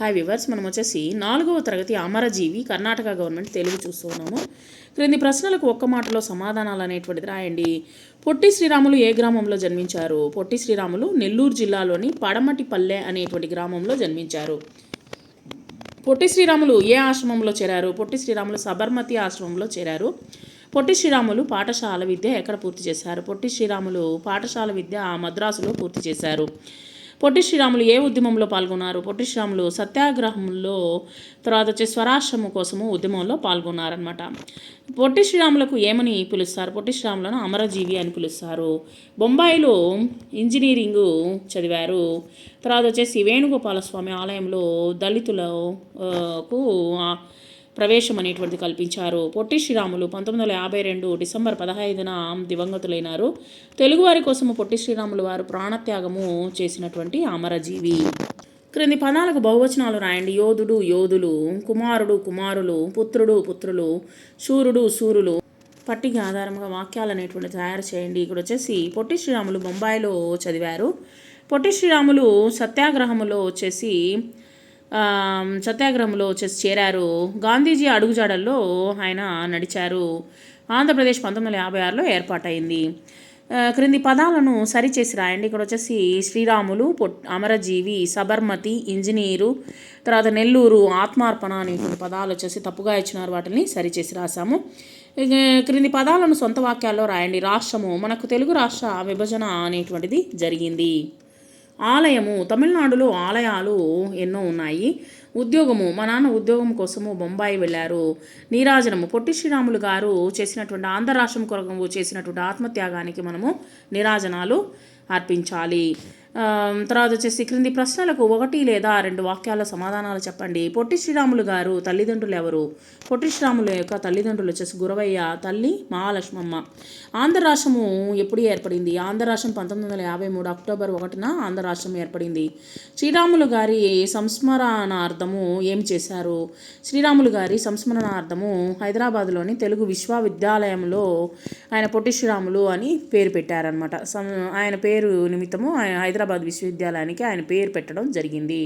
Hi viewers మనం వచ్చేసి నాలుగవ తరగతి అమరజీవి కర్ణాటక గవర్నమెంట్ తెలుగు చూస్తున్నాము. క్రింది ప్రశ్నలకు ఒక్క మాటలో సమాధానాలు అనేటువంటిది రాయండి. పొట్టి శ్రీరాములు ఏ గ్రామంలో జన్మించారు? పొట్టి శ్రీరాములు నెల్లూరు జిల్లాలోని పడమటిపల్లె అనేటువంటి గ్రామంలో జన్మించారు. పొట్టి శ్రీరాములు ఏ ఆశ్రమంలో చేరారు? పొట్టి శ్రీరాములు సబర్మతి ఆశ్రమంలో చేరారు. పొట్టి శ్రీరాములు పాఠశాల విద్య ఎక్కడ పూర్తి చేశారు? పొట్టి శ్రీరాములు పాఠశాల విద్య మద్రాసులో పూర్తి చేశారు. పొట్టి శ్రీరాములు ఏ ఉద్యమంలో పాల్గొన్నారు? పొట్టి శ్రీరాములు సత్యాగ్రహంలో తర్వాత వచ్చి స్వరాష్ట్రము కోసము ఉద్యమంలో పాల్గొన్నారనమాట పొట్టి శ్రీరాములకు ఏమని పిలుస్తారు? పొట్టి శ్రీరాములను అమరజీవి అని పిలుస్తారు. బొంబాయిలో ఇంజనీరింగు చదివారు. తర్వాత వచ్చేసి వేణుగోపాలస్వామి ఆలయంలో దళితులకు ప్రవేశం అనేటువంటిది కల్పించారు. పొట్టి శ్రీరాములు పంతొమ్మిది వందల యాభై రెండు డిసెంబర్ పదహైదున దివంగతులైనారు. తెలుగువారి కోసము పొట్టి శ్రీరాములు వారు ప్రాణత్యాగము చేసినటువంటి అమరజీవి. క్రింది పదాలకు బహువచనాలు రాయండి. యోధుడు యోధులు కుమారుడు కుమారులు పుత్రుడు పుత్రులు శూరుడు శూరులు. పట్టిక ఆధారంగా వాక్యాలు అనేటువంటి తయారు చేయండి. ఇక్కడ వచ్చేసి పొట్టి శ్రీరాములు బొంబాయిలో చదివారు. పొట్టి శ్రీరాములు సత్యాగ్రహములో వచ్చేసి సత్యాగ్రహంలో వచ్చేసి చేరారు. గాంధీజీ అడుగుజాడల్లో ఆయన నడిచారు. ఆంధ్రప్రదేశ్ పంతొమ్మిది వందల యాభై ఆరులో ఏర్పాటైంది. క్రింది పదాలను సరిచేసి రాయండి. ఇక్కడ వచ్చేసి శ్రీరాములు పొట్ అమరజీవి సబర్మతి ఇంజనీరు తర్వాత నెల్లూరు ఆత్మార్పణ అనేటువంటి పదాలు వచ్చేసి తప్పుగా ఇచ్చినారు. వాటిని సరిచేసి రాసాము క్రింది పదాలను సొంత వాక్యాల్లో రాయండి. రాష్ట్రము మనకు తెలుగు రాష్ట్ర విభజన అనేటువంటిది జరిగింది. ఆలయము తమిళనాడులో ఆలయాలు ఎన్నో ఉన్నాయి. ఉద్యోగము మా నాన్న ఉద్యోగం కోసము బొంబాయి వెళ్ళారు. నీరాజనము పొట్టి శ్రీరాములు గారు చేసినటువంటి ఆంధ్ర రాష్ట్రం కొరకు చేసినటువంటి ఆత్మత్యాగానికి మనము నీరాజనాలు అర్పించాలి. తర్వాత వచ్చేసి క్రింది ప్రశ్నలకు ఒకటి లేదా రెండు వాక్యాల సమాధానాలు చెప్పండి. పొట్టి శ్రీరాములు గారు తల్లిదండ్రులు ఎవరు? పొట్టి శ్రీరాముల యొక్క తల్లిదండ్రులు వచ్చేసి గురవయ్య తల్లి మహాలక్ష్మమ్మ. ఆంధ్ర రాష్ట్రము ఎప్పుడు ఏర్పడింది? ఆంధ్ర రాష్ట్రం పంతొమ్మిది వందల యాభై మూడు అక్టోబర్ ఒకటిన ఆంధ్ర రాష్ట్రం ఏర్పడింది. శ్రీరాములు గారి సంస్మరణార్థము ఏం చేశారు? శ్రీరాములు గారి సంస్మరణార్థము హైదరాబాద్లోని తెలుగు విశ్వవిద్యాలయంలో ఆయన పొట్టి శ్రీరాములు అని పేరు పెట్టారనమాట ఆయన పేరు నిమిత్తము ఆయన హైదరాబాద్ విశ్వవిద్యాలయానికి ఆయన పేరు పెట్టడం జరిగింది.